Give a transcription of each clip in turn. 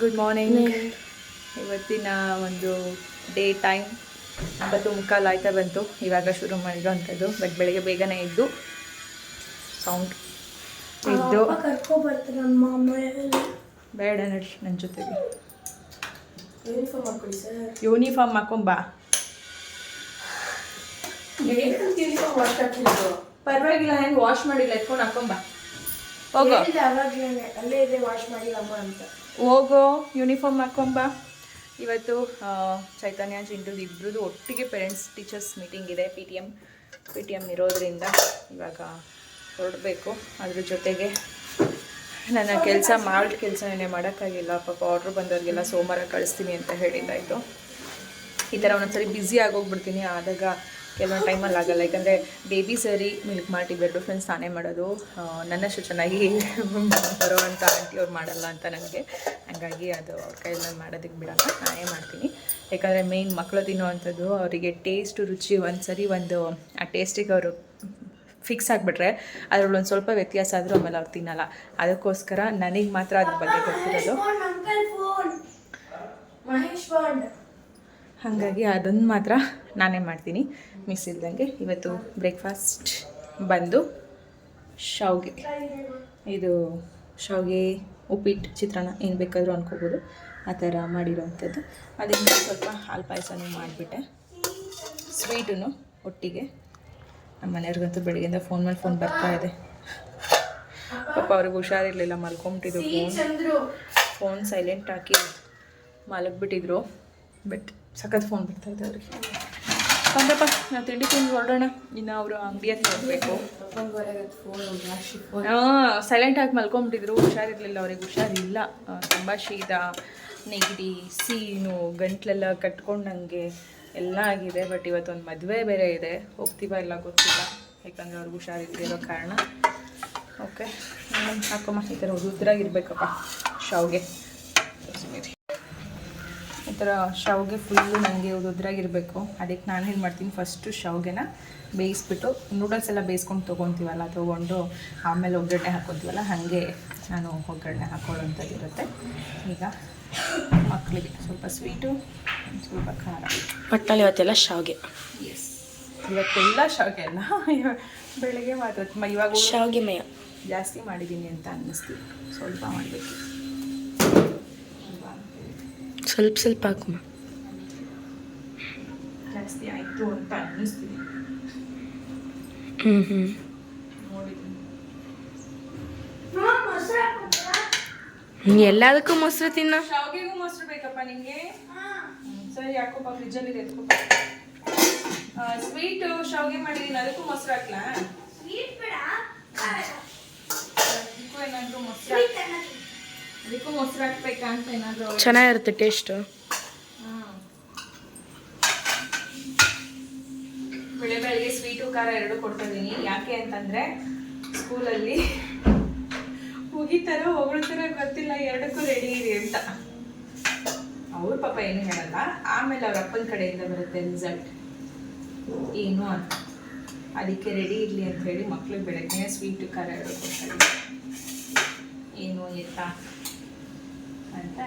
Good morning ಇವತ್ತಿನ ಒಂದು day time ಒಂಬತ್ತು ಮುಕ್ಕಾಲು ಆಯ್ತಾ ಬಂತು. ಇವಾಗ ಶುರು ಮಾಡಿರೋವಂಥದ್ದು ಬಟ್ ಬೆಳಗ್ಗೆ ಬೇಗನೆ ಇದ್ದು. ಸೌಂಡ್ ಇದ್ದು ಬೇಡ ನಡಿ ನನ್ನ ಜೊತೆಗೆ. ಯೂನಿಫಾರ್ಮ್ ಹಾಕೊಂಬಾ ಪರವಾಗಿಲ್ಲ ಹೆಂಗೆ ವಾಶ್ ಮಾಡಿಲ್ಲ ಎತ್ಕೊಂಡು ಹಾಕೊಂಬಾ ಹೋಗೋ. ಅಲ್ಲೇ ಇದೆ ವಾಶ್ ಮಾಡಿಲ್ಲಮ್ಮ ಅಂತ. ಹೋಗೋ ಯೂನಿಫಾರ್ಮ್ ಹಾಕೊಂಬ ಇವತ್ತು ಚೈತನ್ಯ ಚಿಂಟು ಇಬ್ಬರದು ಒಟ್ಟಿಗೆ ಪೇರೆಂಟ್ಸ್ ಟೀಚರ್ಸ್ ಮೀಟಿಂಗ್ ಇದೆ P T M P T M ಇರೋದ್ರಿಂದ ಇವಾಗ ಹೊರಡಬೇಕು. ಅದ್ರ ಜೊತೆಗೆ ನನ್ನ ಕೆಲಸ ಮಾಲ್ಟ್ ಕೆಲಸ ಏನೇ ಮಾಡೋಕ್ಕಾಗಿಲ್ಲ. ಪಾಪ ಆರ್ಡ್ರ್ ಬಂದವ್ರಿಗೆಲ್ಲ ಸೋಮವಾರ ಕಳಿಸ್ತೀನಿ ಅಂತ ಹೇಳಿದ್ದಾಯಿತು. ಈ ಥರ ಒಂದೊಂದ್ಸರಿ ಬ್ಯುಸಿ ಆಗೋಗ್ಬಿಡ್ತೀನಿ. ಆದಾಗ ಕೆಲವೊಂದು ಟೈಮಲ್ಲಿ ಆಗಲ್ಲ. ಯಾಕಂದರೆ ಬೇಬಿ ಸರಿ ಮಿಲ್ಕ್ ಮಾರ್ಟ್ ಇವೆರಡು ಫ್ರೆಂಡ್ಸ್ ನಾನೇ ಮಾಡೋದು. ನನ್ನಷ್ಟು ಚೆನ್ನಾಗಿ ಬರೋವಂಥ ಆಂಟಿ ಅವ್ರು ಮಾಡಲ್ಲ ಅಂತ ನನಗೆ ಹಾಗಾಗಿ ಅದು ಅವ್ರ ಕೈಯಲ್ಲಿ ಮಾಡೋದಕ್ಕೆ ಬಿಡಲ್ಲ. ನಾನೇ ಮಾಡ್ತೀನಿ. ಯಾಕಂದರೆ ಮೇಯ್ನ್ ಮಕ್ಕಳು ತಿನ್ನುವಂಥದ್ದು ಅವರಿಗೆ ಟೇಸ್ಟು ರುಚಿ ಒಂದು ಸರಿ ಒಂದು ಆ ಟೇಸ್ಟಿಗೆ ಅವರು ಫಿಕ್ಸ್ ಆಗಿಬಿಟ್ರೆ ಅದರಲ್ಲಿ ಒಂದು ಸ್ವಲ್ಪ ವ್ಯತ್ಯಾಸ ಆದರೂ ಆಮೇಲೆ ಅವ್ರು ತಿನ್ನಲ್ಲ. ಅದಕ್ಕೋಸ್ಕರ ನನಗೆ ಮಾತ್ರ ಅದ್ರ ಬಗ್ಗೆ ಗೊತ್ತಿರೋದು. ಹಾಗಾಗಿ ಅದನ್ನು ಮಾತ್ರ ನಾನೇ ಮಾಡ್ತೀನಿ. ಮಿಸ್ ಇಲ್ದಂಗೆ ಇವತ್ತು ಬ್ರೇಕ್ಫಾಸ್ಟ್ ಬಂದು ಶಾವ್ಗೆ. ಇದು ಶಾವ್ಗೆ ಉಪ್ಪಿಟ್ಟು ಚಿತ್ರಾನ್ನ ಏನು ಬೇಕಾದರೂ ಅನ್ಕೋಬೋದು. ಆ ಥರ ಮಾಡಿರೋವಂಥದ್ದು ಅದರಿಂದ ಸ್ವಲ್ಪ ಹಾಲು ಪಾಯಸನೂ ಮಾಡಿಬಿಟ್ಟೆ. ಸ್ವೀಟೂ ಒಟ್ಟಿಗೆ. ನಮ್ಮ ಮನೆಯವ್ರಿಗಂತೂ ಬೆಳಗ್ಗೆಯಿಂದ ಫೋನ್ ಮೇಲೆ ಫೋನ್ ಬರ್ತಾ ಇದೆ. ಪಾಪ ಅವ್ರಿಗೆ ಹುಷಾರಿರಲಿಲ್ಲ, ಮಲ್ಕೊಂಬಿಟ್ಟಿದ್ರು ಫೋನ್ ಫೋನ್ ಸೈಲೆಂಟ್ ಹಾಕಿ ಮಲಗಿಬಿಟ್ಟಿದ್ರು. ಬಟ್ ಸಖತ್ ಫೋನ್ ಬರ್ತಾಯಿದೆ ಅವ್ರಿಗೆ. ಬಂದಪ್ಪ ನಾವು ತಿಂಡಿ ತಿಂದು ಹೊರಡೋಣ. ಇನ್ನು ಅವರು ಅಂಗಡಿ ಹತ್ರ ಹೋಗಬೇಕು. ಹಾಂ ಸೈಲೆಂಟ್ ಆಗಿ ಮಲ್ಕೊಂಬಿಟ್ಟಿದ್ರು. ಹುಷಾರಿರಲಿಲ್ಲ ಅವ್ರಿಗೆ. ಹುಷಾರಿಲ್ಲ. ತುಂಬ ಶೀತ ನೆಗಡಿ ಸೀನು ಗಂಟ್ಲೆಲ್ಲ ಕಟ್ಕೊಂಡಂಗೆ ಎಲ್ಲ ಆಗಿದೆ. ಬಟ್ ಇವತ್ತೊಂದು ಮದುವೆ ಬೇರೆ ಇದೆ. ಹೋಗ್ತೀವ ಇಲ್ಲ ಗೊತ್ತಿಲ್ಲ. ಯಾಕಂದರೆ ಅವ್ರಿಗೆ ಹುಷಾರಿಲ್ಲದಿರೋ ಕಾರಣ. ಓಕೆ ಹಾಕಮ್ಮ ಈ ಥರ ಉದ್ರಾಗಿರ್ಬೇಕಪ್ಪ ಶಾವ್ಗೆ. ಈ ಥರ ಶಾವಿಗೆ ಫುಲ್ಲು ನನಗೆ ಉದ್ರಾಗಿರಬೇಕು ಅದಕ್ಕೆ ನಾನು ಏನು ಮಾಡ್ತೀನಿ ಫಸ್ಟು ಶಾವಿಗೆನ ಬೇಯಿಸ್ಬಿಟ್ಟು ನೂಡಲ್ಸ್ ಎಲ್ಲ ಬೇಯಿಸ್ಕೊಂಡು ತೊಗೊತೀವಲ್ಲ ತೊಗೊಂಡು ಆಮೇಲೆ ಒಗ್ಗರಣೆ ಹಾಕ್ಕೊತೀವಲ್ಲ ಹಾಗೆ ನಾನು ಒಗ್ಗರಣೆ ಹಾಕೊಳ್ಳೋಂಥದ್ದಿರುತ್ತೆ ಈಗ ಮಕ್ಕಳಿಗೆ ಸ್ವಲ್ಪ ಸ್ವೀಟು ಸ್ವಲ್ಪ ಖಾರ. ಒಟ್ಟಲ್ಲಿ ಇವತ್ತೆಲ್ಲ ಶಾವಿಗೆ. ಎಸ್ ಇವತ್ತೆಲ್ಲ ಶಾವಿಗೆ ಅಲ್ಲ ಬೆಳಗ್ಗೆ ಮಾತ್ರ. ಇವಾಗ ಶಾವಿಗೆ ಮಯ. ಜಾಸ್ತಿ ಮಾಡಿದ್ದೀನಿ ಅಂತ ಅನ್ನಿಸ್ತೀವಿ ಸ್ವಲ್ಪ ಮಾಡಬೇಕು. ಸ್ವಲ್ಪ ಸ್ವಲ್ಪ ಹಾಕಮ್ಮ ಜಾಸ್ತಿ ಆಯಿತು ಅಂತ ಅನ್ನಿಸ್ತಿದೆ. ಹ್ಞೂ ಹ್ಞೂ ನೋಡಿದ್ದೀನಿ. ಎಲ್ಲದಕ್ಕೂ ಮೊಸರು ತಿನ್ನ. ಶಾವಿಗೆಗೂ ಮೊಸರು ಬೇಕಪ್ಪ ನಿಮಗೆ ಸರಿ ಯಾಕೋಪ್ಪ ಫ್ರಿಜ್ಜಲ್ಲಿ ಇದೆ ಎತ್ಕೋಪ್ಪ. ಸ್ವೀಟು ಶಾವಿಗೆ ಮಾಡಿದ್ದೀನಿ ಅದಕ್ಕೂ ಮೊಸರು ಹಾಕ್ಲಾ? ಚೆನ್ನಾಗಿರುತ್ತೆ ಟೇಸ್ಟು. ಬೆಳೆ ಸ್ವೀಟು ಖಾರ ಎರಡು ಕೊಡ್ತಿದ್ದೀನಿ. ಯಾಕೆ ಅಂತಂದರೆ ಸ್ಕೂಲಲ್ಲಿ ಮುಗಿತಾರೋ ಹೊಗಳ್ತಾರೋ ಗೊತ್ತಿಲ್ಲ, ಎರಡಕ್ಕೂ ರೆಡಿ ಇರಿ ಅಂತ. ಅವ್ರ ಪಾಪ ಏನು ಹೇಳಲ್ಲ. ಆಮೇಲೆ ಅವ್ರ ಅಪ್ಪನ ಕಡೆಯಿಂದ ಬರುತ್ತೆ ರಿಸಲ್ಟ್ ಏನು ಅಂತ ಅದಕ್ಕೆ ರೆಡಿ ಇರಲಿ ಅಂತ ಹೇಳಿ ಮಕ್ಳಿಗೆ ಬೆಳಗ್ಗೆ ಸ್ವೀಟು ಖಾರ ಎರಡು ಕೊಡ್ತಾರೆ ಏನು ಎತ್ತ? ಅಂತ.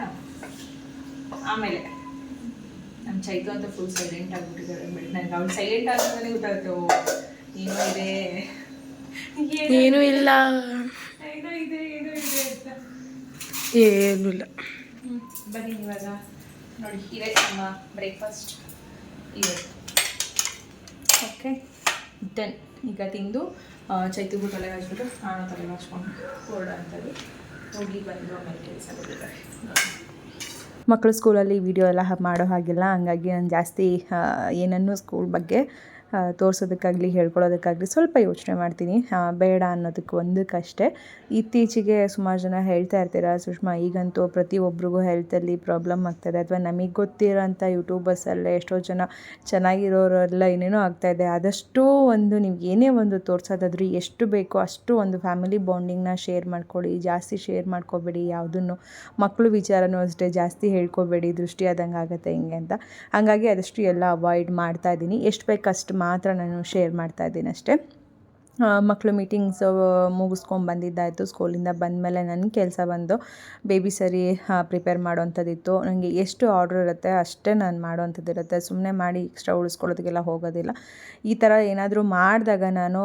ಆಮೇಲೆ ನಮ್ಮ ಚೈತು ಅಂತ ಫುಲ್ ಸೈಲೆಂಟ್ ಆಗಿಬಿಟ್ಟಿದ್ದಾರೆ. ಬಟ್ ನನಗೆ ಅವ್ಳು ಸೈಲೆಂಟ್ ಆಗೋದೇ ಗೊತ್ತಾಗುತ್ತೆ ಓ ಏನೋ ಇದೆ. ಏನೂ ಇಲ್ಲ. ಏನೋ ಇದೆ ಏನೋ ಇದೆ ಅಂತ. ಏನೂ ಇಲ್ಲ. ಬನ್ನಿ ಇವಾಗ. ನೋಡಿ ಇದೆ ನಮ್ಮ ಬ್ರೇಕ್ಫಾಸ್ಟ್ ಇವೆ ಓಕೆ ಡನ್ ಈಗ ತಿಂದು ಚೈತುಗೂ ತಲೆ ಹಚ್ಬಿಟ್ಟು ನಾನು ತಲೆ ಹಚ್ಕೊಂಡು ಹೊರಡ ಅಂಥದ್ದು ಮಕ್ಕಳು ಸ್ಕೂಲಲ್ಲಿ ವಿಡಿಯೋ ಎಲ್ಲ ಮಾಡೋ ಹಾಗಿಲ್ಲ. ಹಂಗಾಗಿ ನಾನು ಜಾಸ್ತಿ ಏನನ್ನು ಸ್ಕೂಲ್ ಬಗ್ಗೆ ತೋರ್ಸೋದಕ್ಕಾಗಲಿ, ಹೇಳ್ಕೊಳ್ಳೋದಕ್ಕಾಗಲಿ ಸ್ವಲ್ಪ ಯೋಚನೆ ಮಾಡ್ತೀನಿ. ಬೇಡ ಅನ್ನೋದಕ್ಕೆ ಒಂದಕ್ಕಷ್ಟೇ. ಇತ್ತೀಚೆಗೆ ಸುಮಾರು ಜನ ಹೇಳ್ತಾ ಇರ್ತೀರ, ಸುಷ್ಮಾ, ಈಗಂತೂ ಪ್ರತಿಯೊಬ್ಬರಿಗೂ ಹೆಲ್ತಲ್ಲಿ ಪ್ರಾಬ್ಲಮ್ ಆಗ್ತದೆ ಅಥವಾ ನಮಗೆ ಗೊತ್ತಿರೋಂಥ ಯೂಟ್ಯೂಬರ್ಸಲ್ಲೇ ಎಷ್ಟೋ ಜನ ಚೆನ್ನಾಗಿರೋರೆಲ್ಲ ಏನೇನೋ ಆಗ್ತಾಯಿದೆ ಆದಷ್ಟು ಒಂದು ನೀವು ಏನೇ ಒಂದು ತೋರಿಸೋದಾದ್ರೂ ಎಷ್ಟು ಬೇಕೋ ಅಷ್ಟು ಒಂದು ಫ್ಯಾಮಿಲಿ ಬಾಂಡಿಂಗ್ನ ಶೇರ್ ಮಾಡ್ಕೊಳ್ಳಿ. ಜಾಸ್ತಿ ಶೇರ್ ಮಾಡ್ಕೋಬೇಡಿ, ಯಾವುದನ್ನು ಮಕ್ಕಳು ವಿಚಾರನೂ ಅಷ್ಟೇ ಜಾಸ್ತಿ ಹೇಳ್ಕೋಬೇಡಿ, ದೃಷ್ಟಿ ಆದಂಗೆ ಆಗುತ್ತೆ ಹಿಂಗೆ ಅಂತ. ಹಾಗಾಗಿ ಅದಷ್ಟು ಎಲ್ಲ ಅವಾಯ್ಡ್ ಮಾಡ್ತಾ ಇದ್ದೀನಿ. ಎಷ್ಟು ಬೇಕಷ್ಟು ಮಾತ್ರ ನಾನು ಶೇರ್ ಮಾಡ್ತಾ ಇದ್ದೀನಿ ಅಷ್ಟೇ. ಮಕ್ಕಳು ಮೀಟಿಂಗ್ಸ್ ಮುಗಿಸ್ಕೊಂಡು ಬಂದಿದ್ದಾಯಿತು ಸ್ಕೂಲಿಂದ ಬಂದಮೇಲೆ ನನ್ನ ಕೆಲಸ ಬಂದು ಬೇಬಿ ಸರಿ ಪ್ರಿಪೇರ್ ಮಾಡೋವಂಥದ್ದಿತ್ತು ನನಗೆ ಎಷ್ಟು ಆರ್ಡ್ರ್ ಇರುತ್ತೆ ಅಷ್ಟೇ ನಾನು ಮಾಡೋವಂಥದ್ದು ಇರುತ್ತೆ ಸುಮ್ಮನೆ ಮಾಡಿ ಎಕ್ಸ್ಟ್ರಾ ಉಳಿಸ್ಕೊಳ್ಳೋದಕ್ಕೆಲ್ಲ ಹೋಗೋದಿಲ್ಲ. ಈ ಥರ ಏನಾದರೂ ಮಾಡಿದಾಗ ನಾನು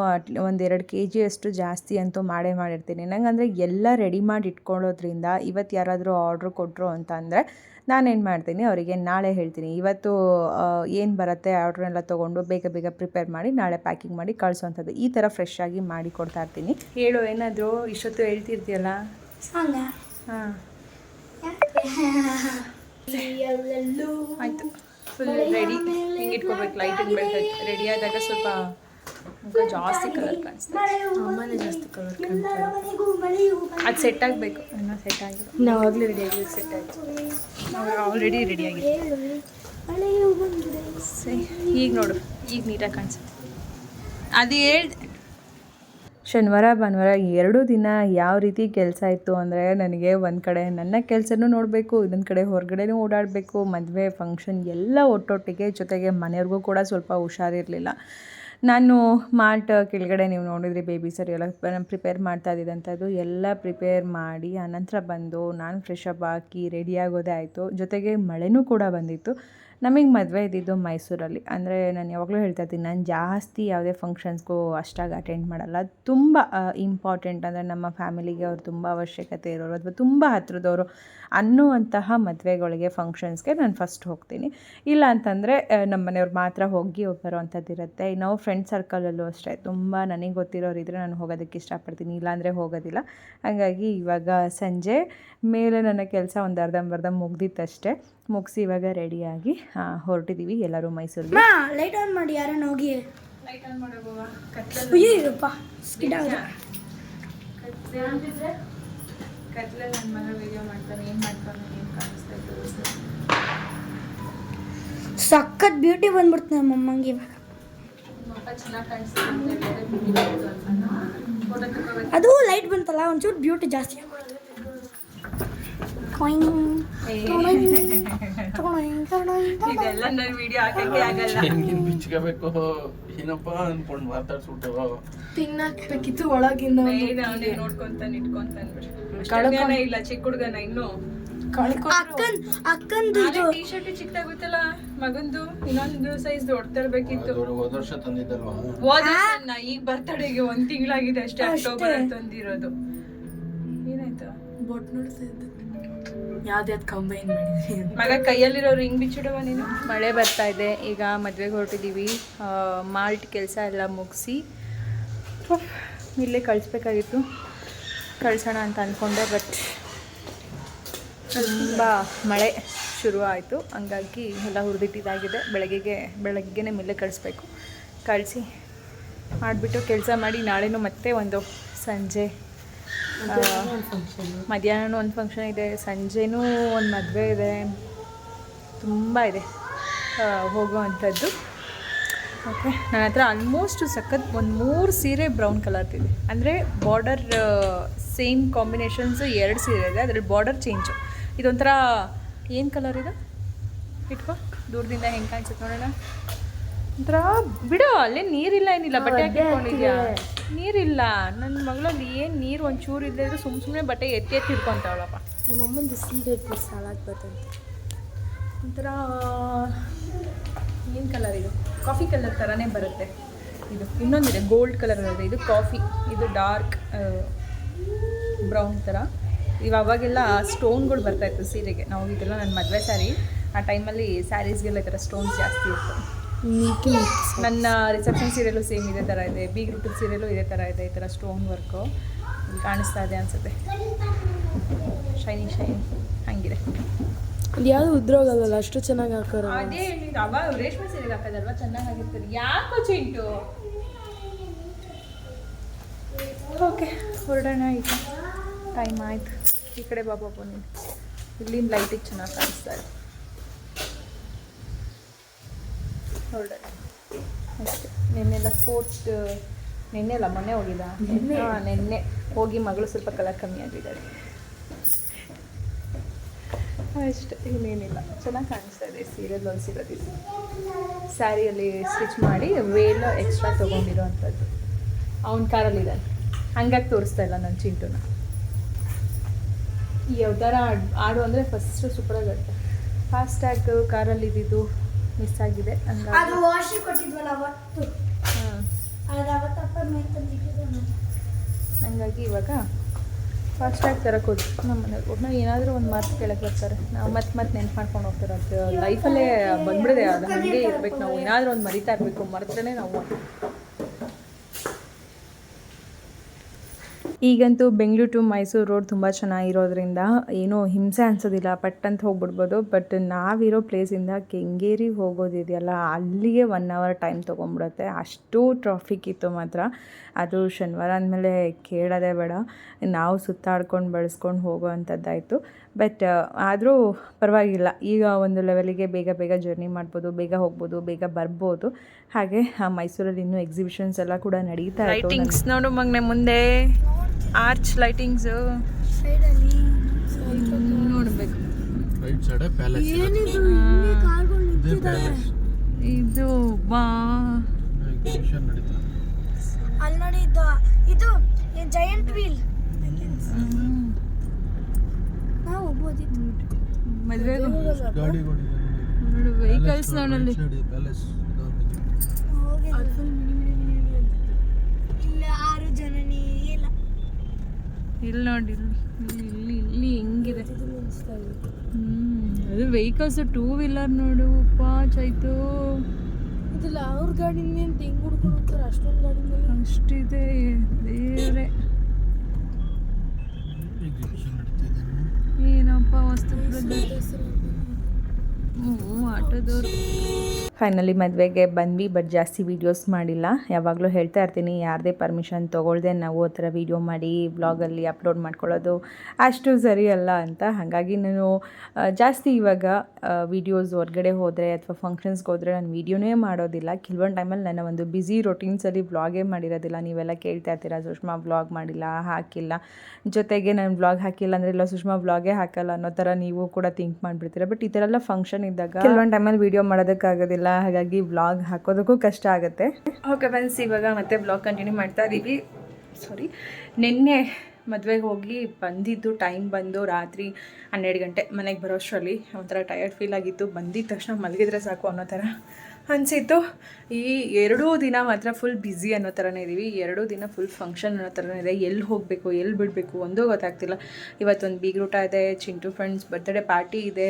ಒಂದೆರಡು ಕೆ ಜಿಯಷ್ಟು ಜಾಸ್ತಿ ಅಂತೂ ಮಾಡೇ ಮಾಡಿರ್ತೀನಿ. ನಂಗಂದರೆ ಎಲ್ಲ ರೆಡಿ ಮಾಡಿ ಇಟ್ಕೊಳ್ಳೋದ್ರಿಂದ ಇವತ್ತು ಯಾರಾದರೂ ಆರ್ಡ್ರ್ ಕೊಟ್ಟರು ಅಂತ ಅಂದರೆ ನಾನೇನು ಮಾಡ್ತೀನಿ ಅವರಿಗೆ ನಾಳೆ ಹೇಳ್ತೀನಿ. ಇವತ್ತು ಏನು ಬರುತ್ತೆ ಆರ್ಡ್ರೆಲ್ಲ ತೊಗೊಂಡು ಬೇಗ ಬೇಗ ಪ್ರಿಪೇರ್ ಮಾಡಿ ನಾಳೆ ಪ್ಯಾಕಿಂಗ್ ಮಾಡಿ ಕಳಿಸುವಂಥದ್ದು ಈ ಥರ ಫ್ರೆಶ್ ಆಗಿ ಮಾಡಿ ಕೊಡ್ತಾ ಇರ್ತೀನಿ. ಹೇಳು ಏನಾದರೂ ಇಷ್ಟೊತ್ತು ಹೇಳ್ತಿರ್ತೀಯಲ್ಲ? ಸಾಂಗ? ಹಾಂ. ಆಯಿತು. ಫುಲ್ ರೆಡಿ ಹಿಂಗೆ ಇಟ್ಕೋಬೇಕು ಲೈಟಿಂಗ್ ಬೆಲ್ಟ್ ರೆಡಿ ಆದಾಗ ಸ್ವಲ್ಪ ಮುಖ ಜಾಸ್ತಿ ಕಲರ್ ಕಾಣಿಸ್ತದೆ ಅಮ್ಮನೇ ಜಾಸ್ತಿ ಕಲರ್ ಕಾಣಿಸ್ತಾ ಅದು ಸೆಟ್ ಆಗಬೇಕು. ಇನ್ನೂ ಸೆಟ್ ಆಗಿರೋ ನಾವು ಆಗಲೇ ರೆಡಿ ಆಗಿದೆ ಸೆಟ್ ಆಯಿತು. ನಾವು ಆಲ್ರೆಡಿ ರೆಡಿ ಆಗಿದೆ ಈಗ ನೋಡು. ಈಗ ನೀಟಾಗಿ ಕಾಣಿಸುತ್ತೆ. ಅದು ಹೇಳಿ ಶನಿವಾರ ಭಾನುವಾರ ಎರಡು ದಿನ ಯಾವ ರೀತಿ ಕೆಲಸ ಇತ್ತು ಅಂದರೆ ನನಗೆ ಒಂದು ಕಡೆ ನನ್ನ ಕೆಲಸನೂ ನೋಡಬೇಕು ಇನ್ನೊಂದು ಕಡೆ ಹೊರಗಡೆನೂ ಓಡಾಡಬೇಕು ಮದುವೆ ಫಂಕ್ಷನ್ ಎಲ್ಲ ಒಟ್ಟೊಟ್ಟಿಗೆ ಜೊತೆಗೆ ಮನೆಯವ್ರಿಗೂ ಕೂಡ ಸ್ವಲ್ಪ ಹುಷಾರಿರಲಿಲ್ಲ. ನಾನು ಮಾರ್ಟ್ ಕೆಳಗಡೆ ನೀವು ನೋಡಿದ್ರಿ ಬೇಬಿ ಸರಿ ಎಲ್ಲ ಪ್ರಿಪೇರ್ ಮಾಡ್ತಾ ಇದ್ದಿದ್ದಂಥದ್ದು ಎಲ್ಲ ಪ್ರಿಪೇರ್ ಮಾಡಿ ಆನಂತರ ಬಂದು ನಾನು ಫ್ರೆಶ್ ಅಪ್ ಹಾಕಿ ರೆಡಿಯಾಗೋದೇ ಆಯಿತು. ಜೊತೆಗೆ ಮಳೆನೂ ಕೂಡ ಬಂದಿತ್ತು. ನಮಗೆ ಮದುವೆ ಇದ್ದಿದ್ದು ಮೈಸೂರಲ್ಲಿ. ಅಂದರೆ ನಾನು ಯಾವಾಗಲೂ ಹೇಳ್ತಾ ಇರ್ತೀನಿ, ನಾನು ಜಾಸ್ತಿ ಯಾವುದೇ ಫಂಕ್ಷನ್ಸ್ಗೂ ಅಷ್ಟಾಗಿ ಅಟೆಂಡ್ ಮಾಡಲ್ಲ. ತುಂಬ ಇಂಪಾರ್ಟೆಂಟ್ ಅಂದರೆ ನಮ್ಮ ಫ್ಯಾಮಿಲಿಗೆ ಅವ್ರು ತುಂಬ ಅವಶ್ಯಕತೆ ಇರೋರು ಅಥವಾ ತುಂಬ ಹತ್ರದವರು ಅನ್ನುವಂತಹ ಮದುವೆಗಳಿಗೆ ಫಂಕ್ಷನ್ಸ್ಗೆ ನಾನು ಫಸ್ಟ್ ಹೋಗ್ತೀನಿ. ಇಲ್ಲ ಅಂತಂದರೆ ನಮ್ಮ ಮನೆಯವ್ರು ಮಾತ್ರ ಹೋಗಿ ಬರೋವಂಥದ್ದು ಇರುತ್ತೆ. ನಾವು ಫ್ರೆಂಡ್ ಸರ್ಕಲಲ್ಲೂ ಅಷ್ಟೇ. ತುಂಬ ನನಗೆ ಗೊತ್ತಿರೋರು ಇದ್ದರೆ ನಾನು ಹೋಗೋದಕ್ಕೆ ಇಷ್ಟಪಡ್ತೀನಿ. ಇಲ್ಲಾಂದರೆ ಹೋಗೋದಿಲ್ಲ. ಹಾಗಾಗಿ ಇವಾಗ ಸಂಜೆ, ಮೇಲೆ ನನ್ನ ಕೆಲಸ ಒಂದು ಅರ್ಧಂಬರ್ಧ ಮುಗ್ದಿತ್ತಷ್ಟೇ. ಮುಗಿಸಿ ಇವಾಗ ರೆಡಿಯಾಗಿ ಹೊರಟಿದ್ದೀವಿ ಎಲ್ಲರೂ ಮೈಸೂರಿಗೆ. ಲೈಟ್ ಆನ್ ಮಾಡಿ ಯಾರನ್ನ ಹೋಗಿ ಲೈಟ್ ಆನ್ ಮಾಡೋಗುವ ಅಯ್ಯಪ್ಪ ಸ್ಕಿಡ್ ಆಗಿದೆ. ಕತ್ಲಲ್ಲಿ ನನ್ನ ಮಗ ವಿಡಿಯೋ ಮಾಡ್ತಾನೆ ಏನು ಮಾಡ್ತಾನೆ ಏನು ಕಾಣಿಸ್ತಾ ಇತ್ತು ಸಖತ್ ಬ್ಯೂಟಿ ಬಂದ್ಬಿಡ್ತು ನಮ್ಮ ಅಮ್ಮಂಗೆ ಇವಾಗ ಅದು ಲೈಟ್ ಬಂತಲ್ಲ ಒಂಚೂರು ಬ್ಯೂಟಿ ಜಾಸ್ತಿ ಕೊಯ್ನ್, ಇದೆಲ್ಲ ನನ್ನ ವಿಡಿಯೋ ಹಾಕಕ್ಕೆ ಆಗಲ್ಲ. ಬಿಚ್ಕೋಬೇಕು? ಏನಪ್ಪ ಅನ್ಕೊಂಡು ಮಾತಾಡ್ಸ್ಬಿಟ್ಟು ತಿನ್ನಕ್ಬೇಕಿತ್ತು ಒಳಗಿಂದ ಅವನೇ ನೋಡ್ಕೊಂತಾನೆ ಇಟ್ಕೊಂತಾನೆ ಇಲ್ಲ ಚಿಕ್ಕ ಹುಡುಗನ ಇನ್ನು. ಕಳ್ಕೊಂಡು ಅಕ್ಕನ್ ಅಕ್ಕಂದು ಇದು ಟೀ ಶರ್ಟ್ ಚಿಕ್ಕದಾಗುತ್ತಲ್ಲ ಮಗಂದು ಇನ್ನೊಂದು ಸೈಜ್ ದೊಡ್ಡದಿರ್ಬೇಕಿತ್ತು. ಹೋದ ವರ್ಷ ತಂದಿದ್ದಲ್ವಾ? ಹೋದ ವರ್ಷ ಈಗ ಬರ್ತಡೆಗೆ ಒಂದ್ ತಿಂಗಳಾಗಿದೆ ಅಷ್ಟೇ ಅಕ್ಟೋಬರ್ ತಂದಿರೋದು ಏನಾಯ್ತು? ಬೊಟ್ ನೋಡ್ತಾ ಇದ್ದೆ. ಯಾವ್ದ್ಯಾವ್ದು ಕಂಬೈನ್ ಮಾಡಿದ್ರಿ ಮಗ ಕೈಯಲ್ಲಿರೋ ರಿಂಗ್ ಬಿಚ್ಚಿಡುವ ನೀನು? ಮಳೆ ಬರ್ತಾ ಇದೆ ಈಗ ಮದ್ವೆಗೆ ಹೊರಟಿದ್ದೀವಿ ಮಾಲ್ಟ್ ಕೆಲಸ ಎಲ್ಲ ಮುಗಿಸಿ. ಇಲ್ಲೇ ಕಳಿಸ್ಬೇಕಾಗಿತ್ತು. ಕಳ್ಸೋಣ ಅಂತ ಅಂದ್ಕೊಂಡೆ ಬಟ್ ತುಂಬ ಮಳೆ ಶುರು ಆಯಿತು ಹಂಗಾಗಿ ಎಲ್ಲ ಹುರಿದಿಟ್ಟಿದ್ದಾಗಿದೆ. ಬೆಳಗ್ಗೆಗೆ ಬೆಳಗ್ಗೆನೇ ಮಿಲ್ಲೆ ಕಳಿಸ್ಬೇಕು. ಕಳಿಸಿ. ಮಾಡಿಬಿಟ್ಟು ಕೆಲಸ ಮಾಡಿ ನಾಳೆನೂ ಮತ್ತೆ ಒಂದು ಸಂಜೆ ಆ, ಮಧ್ಯಾಹ್ನನೂ ಒಂದು ಫಂಕ್ಷನ್ ಇದೆ ಸಂಜೆನೂ ಒಂದು ಮದುವೆ ಇದೆ. ತುಂಬ ಇದೆ. ಹೋಗುವಂಥದ್ದು ಓಕೆ ನನ್ನ ಹತ್ರ ಆಲ್ಮೋಸ್ಟ್ ಸಖತ್ ಒಂದು ಮೂರು ಸೀರೆ ಬ್ರೌನ್ ಕಲರ್ದಿದೆ ಅಂದರೆ ಬಾರ್ಡರ್ ಸೇಮ್ ಕಾಂಬಿನೇಷನ್ಸ್ ಎರಡು ಸೀರೆ ಇದೆ. ಅದರಲ್ಲಿ ಬಾರ್ಡರ್ ಚೇಂಜು ಇದೊಂಥರ ಏನು ಕಲರ್ ಇದೆ? ಇಟ್ಕೋ. ದೂರದಿಂದ ಹೆಂಗೆ ಕಾಣಿಸುತ್ತೆ ನೋಡೋಣ. ಒಂಥರ ಬಿಡು ಅಲ್ಲೇ ನೀರಿಲ್ಲ ಏನಿಲ್ಲ ಬಟ್ಟೆ ಹಾಕಿಕೊಂಡಿದ್ಯಾ ನೀರಿಲ್ಲ. ನನ್ನ ಮಗಳಲ್ಲಿ ಏನು ನೀರು ಒಂಚೂರು ಇದ್ದರೆ ಸುಮ್ಮ ಸುಮ್ಮನೆ ಬಟ್ಟೆ ಎತ್ತಿ ಎತ್ತಿ ಇಟ್ಕೊಂತಾವಳಪ್ಪ. ನಮ್ಮ ಅಮ್ಮಂದು ಸೀರೆ ಡ್ರೆಸ್ ಹಾಳಾಗ್ಬಾರ್ದಂತೆ ಒಂಥರ ಏನು ಕಲರ್ ಇದು? ಕಾಫಿ ಕಲರ್ ಥರನೇ ಬರುತ್ತೆ ಇದು. ಇನ್ನೊಂದಿದೆ ಗೋಲ್ಡ್ ಕಲರ್ ಇದೆ. ಇದು ಕಾಫಿ ಇದು ಡಾರ್ಕ್ ಬ್ರೌನ್ ಥರ ಇವು ಅವಾಗೆಲ್ಲ ಸ್ಟೋನ್ಗಳು ಬರ್ತಾಯಿತ್ತು ಸೀರೆಗೆ. ನಾವು ಇದೆಲ್ಲ ನನ್ನ ಮದುವೆ ಸ್ಯಾರಿ ಆ ಟೈಮಲ್ಲಿ ಸ್ಯಾರೀಸ್ಗೆಲ್ಲ ಈ ಥರ ಸ್ಟೋನ್ಸ್ ಜಾಸ್ತಿ ಇತ್ತು. ನನ್ನ ರಿಸೆಪ್ಷನ್ ಸೀರಿಯಲು ಸೇಮ್ ಇದೇ ಥರ ಇದೆ. ಬಿ ಗ್ರೂಪ್ ಸೀರಿಯಲು ಇದೇ ಥರ ಇದೆ. ಈ ಥರ ಸ್ಟೋನ್ ವರ್ಕು ಕಾಣಿಸ್ತಾ ಇದೆ ಅನಿಸುತ್ತೆ. ಶೈನಿ ಶೈನಿ ಹಂಗಿದೆ. ಅದು ಯಾವುದು ಉದ್ರೋಗಲ್ಲ ಅಷ್ಟು ಚೆನ್ನಾಗಿ ಹಾಕೋರು ಅದೇ ಹೇಳಿದ್ದು ಅವಾಗ ರೇಷ್ಮೆ ಸೀರೆ ಹಾಕೋದಲ್ವಾ? ಚೆನ್ನಾಗಿರ್ತದೆ ಯಾಕೋ ಚಿಂಟು? ಓಕೆ ಹೊರಡೋಣ ಈಗ. ಟೈಮ್ ಆಯ್ತು. ಈ ಕಡೆ ಬಾಬಾ ಬನ್ನಿ ಇಲ್ಲಿಂದ ಲೈಟಿಗೆ ಚೆನ್ನಾಗಿ ಕಾಣಿಸ್ತಾ ಇದೆ. ಹೊರಡೋಣ ಅಷ್ಟೇ. ನಿನ್ನೆಲ್ಲ ಸ್ಪೋರ್ಟ್ಸ್ ನಿನ್ನೆ ಅಲ್ಲ ಮೊನ್ನೆ ಹೋಗಿದ್ದ? ಹಾಂ ನಿನ್ನೆ. ಹೋಗಿ ಮಗಳು ಸ್ವಲ್ಪ ಕಲರ್ ಕಮ್ಮಿ ಆಗಿದ್ದಾರೆ ಅಷ್ಟೇ ಇನ್ನೇನಿಲ್ಲ. ಚೆನ್ನಾಗಿ ಕಾಣಿಸ್ತಾ ಇದೆ ಸೀರೆಲ್ ಹೊಲಿಸಿರೋದಿಲ್ಲ ಸ್ಯಾರಿಯಲ್ಲಿ ಸ್ಟಿಚ್ ಮಾಡಿ ವೇಲ್ ಎಕ್ಸ್ಟ್ರಾ ತೊಗೊಂಡಿರೋ ಅಂಥದ್ದು ಅವನ ಕಾರಲ್ಲಿದ್ದಾನೆ ಹಂಗಾಗಿ ತೋರಿಸ್ತಾ ಇಲ್ಲ ನನ್ನ ಚಿಂಟುನ. ಥರ ಆಡ್- ಆಡು ಅಂದರೆ ಫಸ್ಟು ಸೂಪರಾಗಿರುತ್ತೆ ಫಾಸ್ಟ್ಯಾಗ್ ಕಾರಲ್ಲಿ ಇದ್ದಿದ್ದು ಮಿಸ್ ಆಗಿದೆ. ಅದು ಹಂಗಾಗಿ ವಾಶಿ ಕೊಟ್ಟಿದ್ವಲ್ಲ ಅವತ್ತು. ಅದು ಅವತ್ತಪ್ಪ ಹಂಗಾಗಿ ಇವಾಗ ಫಾಸ್ಟಾಗಿ ತರಕ್ಕೆ ಹೋದ್ವಿ ನಮ್ಮ ಮನೆಗೆ ಒಟ್ಟು ಏನಾದರೂ ಒಂದು ಮಾತು ಕೇಳಕ್ಕೆ ಬರ್ತಾರೆ. ನಾವು ಮತ್ತೆ ಮತ್ತೆ ನೆನ್ಪು ಮಾಡ್ಕೊಂಡು ಹೋಗ್ತಾರೆ. ಅದು ಲೈಫಲ್ಲೇ ಬಂದ್ಬಿಡಿದೆ ಅದು ಹಾಗೆ ಇರ್ಬೇಕು. ನಾವು ಏನಾದರೂ ಒಂದು ಮರಿತಾ ಇರಬೇಕು. ಮರೆತ್ರೇ ನಾವು. ಈಗಂತೂ ಬೆಂಗಳೂರು ಟು ಮೈಸೂರು ರೋಡ್ ತುಂಬ ಚೆನ್ನಾಗಿರೋದ್ರಿಂದ ಏನೂ ಹಿಂಸೆ ಅನಿಸೋದಿಲ್ಲ ಪಟ್ ಅಂತ ಹೋಗ್ಬಿಡ್ಬೋದು. ಬಟ್ ನಾವಿರೋ ಪ್ಲೇಸಿಂದ ಕೆಂಗೇರಿಗೆ ಹೋಗೋದಿದೆಯಲ್ಲ, ಅಲ್ಲಿಗೆ ಒನ್ ಅವರ್ ಟೈಮ್ ತೊಗೊಂಬಿಡುತ್ತೆ ಅಷ್ಟು ಟ್ರಾಫಿಕ್ ಇತ್ತು ಮಾತ್ರ. ಅದು ಶನಿವಾರ ಅಂದಮೇಲೆ ಕೇಳೋದೇ ಬೇಡ. ನಾವು ಸುತ್ತಾಡ್ಕೊಂಡು ಬಳಸ್ಕೊಂಡು ಹೋಗೋವಂಥದ್ದಾಯಿತು ಬಟ್ ಆದರೂ ಪರವಾಗಿಲ್ಲ. ಈಗ ಒಂದು ಲೆವೆಲಿಗೆ ಬೇಗ ಬೇಗ ಜರ್ನಿ ಮಾಡ್ಬೋದು ಬೇಗ ಹೋಗ್ಬೋದು ಬೇಗ ಬರ್ಬೋದು. ಹಾಗೆ ಆ ಮೈಸೂರಲ್ಲಿ ಇನ್ನೂ ಎಕ್ಸಿಬಿಷನ್ಸ್ ಎಲ್ಲ ಕೂಡ ನಡೀತಾ ಲೈಟಿಂಗ್ಸ್ ನೋಡು ಮಗ್ನೆ ಮುಂದೆ. ಆರ್ಚ್ ಲೈಟಿಂಗ್ಸು ನೋಡಬೇಕು. ರೈಟ್ ಸೈಡ್ ಪ್ಯಾಲೇಸ್ ಏನಿದು? ಇಲ್ಲಿ ಕಾರ್ಗಳು ನಿಂತಿದ್ದಾವೆ ಇದು ಬಾ. ಎಕ್ಸಿಬಿಷನ್ ನಡೀತಾ ಅಲ್ಲಿ ನೋಡಿ ಇದು ಇದು ಜಯಂಟ್ ವೀಲ್ ನಾವು ಹೋಗ್ಬೋದಿತ್ತು ಮದುವೆಗೂ ನೋಡು ವೆಹಿಕಲ್ಸ್ ನೋಡಲ್ಲಿ. ಇಲ್ಲ ಆರು ಜನನೇ ಇಲ್ಲ. ಇಲ್ಲಿ ನೋಡಿ ಇಲ್ಲಿ ಇಲ್ಲಿ ಇಲ್ಲಿ ಹೆಂಗಿದೆ. ಹ್ಮ್ ಅದು ವೆಹಿಕಲ್ಸ್ ಟೂ ವೀಲರ್ ನೋಡು ಉಪ್ಪ ಚೈತು. ಇದಿಲ್ಲ ಅವ್ರ ಗಾಡಿ ಅಂತ ಹೆಂಗ್ ಹುಡ್ಕೊಂಡು ಹೋಗ್ತಾರೆ? ಅಷ್ಟೊಂದು ಗಾಡಿ ಮೇಲೆ ಅಷ್ಟಿದೆ ದೇವ್ರೆ. просто продати. ಫೈನಲಿ ಮದುವೆಗೆ ಬಂದ್ವಿ ಬಟ್ ಜಾಸ್ತಿ ವೀಡಿಯೋಸ್ ಮಾಡಿಲ್ಲ. ಯಾವಾಗಲೂ ಹೇಳ್ತಾ ಇರ್ತೀನಿ, ಯಾರದೇ ಪರ್ಮಿಷನ್ ತೊಗೊಳ್ದೆ ನಾವು ಆ ಥರ ವೀಡಿಯೋ ಮಾಡಿ ಬ್ಲಾಗಲ್ಲಿ ಅಪ್ಲೋಡ್ ಮಾಡ್ಕೊಳ್ಳೋದು ಅಷ್ಟು ಸರಿ ಅಲ್ಲ ಅಂತ. ಹಾಗಾಗಿ ನಾನು ಜಾಸ್ತಿ ಇವಾಗ ವೀಡಿಯೋಸ್ ಹೊರಗಡೆ ಹೋದರೆ ಅಥವಾ ಫಂಕ್ಷನ್ಸ್ಗೆ ಹೋದರೆ ನಾನು ವೀಡಿಯೋನೇ ಮಾಡೋದಿಲ್ಲ. ಕೆಲವೊಂದು ಟೈಮಲ್ಲಿ ನನ್ನ ಒಂದು ಬ್ಯುಸಿ ರೊಟೀನ್ಸಲ್ಲಿ ಬ್ಲಾಗೇ ಮಾಡಿರೋದಿಲ್ಲ. ನೀವೆಲ್ಲ ಕೇಳ್ತಾ ಇರ್ತೀರಾ, ಸುಷ್ಮಾ ಬ್ಲಾಗ್ ಮಾಡಿಲ್ಲ, ಹಾಕಿಲ್ಲ. ಜೊತೆಗೆ ನಾನು ಬ್ಲಾಗ್ ಹಾಕಿಲ್ಲ ಅಂದರೆ, ಇಲ್ಲ ಸುಷ್ಮಾ ಬ್ಲಾಗೇ ಹಾಕಲ್ಲ ಅನ್ನೋ ಥರ ನೀವು ಕೂಡ ಥಿಂಕ್ ಮಾಡಿಬಿಡ್ತೀರಾ. ಬಟ್ ಈ ಥರ ಎಲ್ಲ ಫಂಕ್ಷನ್ ಇದ್ದಾಗ ಕೆಲವೊಂದು ಟೈಮಲ್ಲಿ ವೀಡಿಯೋ ಮಾಡೋದಕ್ಕಾಗೋದಿಲ್ಲ. ಹಾಗಾಗಿ ಬ್ಲಾಗ್ ಹಾಕೋದಕ್ಕೂ ಕಷ್ಟ ಆಗುತ್ತೆ. ಓಕೆ ಫ್ರೆಂಡ್ಸ್ ಇವಾಗ ಮತ್ತೆ ಬ್ಲಾಗ್ ಕಂಟಿನ್ಯೂ ಮಾಡ್ತಾ ಇದ್ದೀವಿ ಸಾರಿ ನಿನ್ನೆ ಮದುವೆಗೆ ಹೋಗಿ ಬಂದಿದ್ದು ಟೈಮ್ ಬಂದು ರಾತ್ರಿ ಹನ್ನೆರಡು ಗಂಟೆ ಮನೆಗೆ ಬರೋಷ್ಟರಲ್ಲಿ. ಒಂಥರ ಟಯರ್ಡ್ ಫೀಲ್ ಆಗಿತ್ತು. ಬಂದಿದ್ದ ತಕ್ಷಣ ಮಲಗಿದ್ರೆ ಸಾಕು ಅನ್ನೋ ಥರ. ಅನಿಸಿತ್ತು. ಈ ಎರಡೂ ದಿನ ಮಾತ್ರ ಫುಲ್ ಬ್ಯುಸಿ ಅನ್ನೋ ಥರನೇ ಇದ್ದೀವಿ ಎರಡೂ ದಿನ ಫುಲ್ ಫಂಕ್ಷನ್ ಅನ್ನೋ ಥರನೇ ಇದೆ. ಎಲ್ಲಿ ಹೋಗಬೇಕು ಎಲ್ಲಿ ಬಿಡಬೇಕು ಒಂದೂ ಗೊತ್ತಾಗ್ತಿಲ್ಲ. ಇವತ್ತೊಂದು ಬೀಗ್ರೂಟ ಇದೆ, ಚಿಂಟು ಫ್ರೆಂಡ್ಸ್ ಬರ್ತ್ಡೇ ಪಾರ್ಟಿ ಇದೆ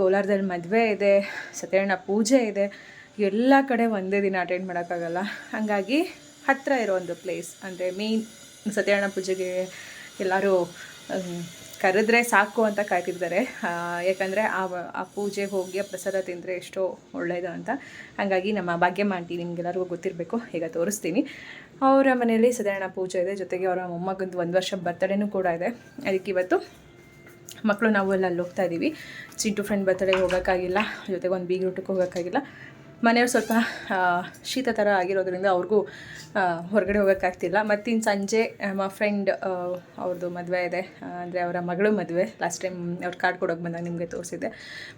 ಕೋಲಾರದಲ್ಲಿ ಮದುವೆ ಇದೆ ಸತ್ಯನಾರಾಯಣ ಪೂಜೆ ಇದೆ. ಎಲ್ಲ ಕಡೆ ಒಂದೇ ದಿನ ಅಟೆಂಡ್ ಮಾಡೋಕ್ಕಾಗಲ್ಲ. ಹಾಗಾಗಿ ಹತ್ತಿರ ಇರೋ ಒಂದು ಪ್ಲೇಸ್ ಅಂದರೆ ಮೇನ್ ಸತ್ಯಾರಣ ಪೂಜೆಗೆ ಎಲ್ಲರೂ ಕರೆದ್ರೆ ಸಾಕು ಅಂತ ಕಾಯ್ತಿರ್ತಾರೆ. ಆ, ಯಾಕಂದರೆ ಆ ಆ ಪೂಜೆಗೆ ಹೋಗಿ ಆ ಪ್ರಸಾದ ತಿಂದರೆ ಎಷ್ಟೋ ಒಳ್ಳೆಯದು ಅಂತ. ಹಾಗಾಗಿ ನಮ್ಮ ಭಾಗ್ಯಮ್ಮ ಆಂಟಿ ನಿಮ್ಗೆಲ್ಲರಿಗೂ ಗೊತ್ತಿರಬೇಕು ಈಗ ತೋರಿಸ್ತೀನಿ. ಅವರ ಮನೆಯಲ್ಲಿ ಸಾಧಾರಣ ಪೂಜೆ ಇದೆ. ಜೊತೆಗೆ ಅವರ ಮೊಮ್ಮಗಂದು ಒಂದು ವರ್ಷ ಬರ್ತಡೇನೂ ಕೂಡ ಇದೆ. ಅದಕ್ಕೆ ಇವತ್ತು ಮಕ್ಕಳು ನಾವು ಎಲ್ಲ ಅಲ್ಲಿ ಹೋಗ್ತಾ ಇದ್ದೀವಿ ಚಿಂಟು ಫ್ರೆಂಡ್ ಬರ್ತಡೆಗೆ ಹೋಗೋಕ್ಕಾಗಿಲ್ಲ ಜೊತೆಗೆ ಒಂದು ಬೀಗ್ ರೂಟಕ್ಕೆ ಹೋಗೋಕ್ಕಾಗಿಲ್ಲ. ಮನೆಯವ್ರು ಸ್ವಲ್ಪ ಶೀತ ಥರ ಆಗಿರೋದ್ರಿಂದ ಅವ್ರಿಗೂ ಹೊರಗಡೆ ಹೋಗೋಕ್ಕಾಗ್ತಿಲ್ಲ. ಮತ್ತಿನ್ನು ಸಂಜೆ ನಮ್ಮ ಫ್ರೆಂಡ್ ಅವ್ರದ್ದು ಮದುವೆ ಇದೆ. ಅಂದರೆ ಅವರ ಮಗಳು ಮದುವೆ. ಲಾಸ್ಟ್ ಟೈಮ್ ಅವ್ರು ಕಾರ್ಡ್ ಕೊಡೋಕೆ ಬಂದಾಗ ನಿಮಗೆ ತೋರಿಸಿದ್ದೆ.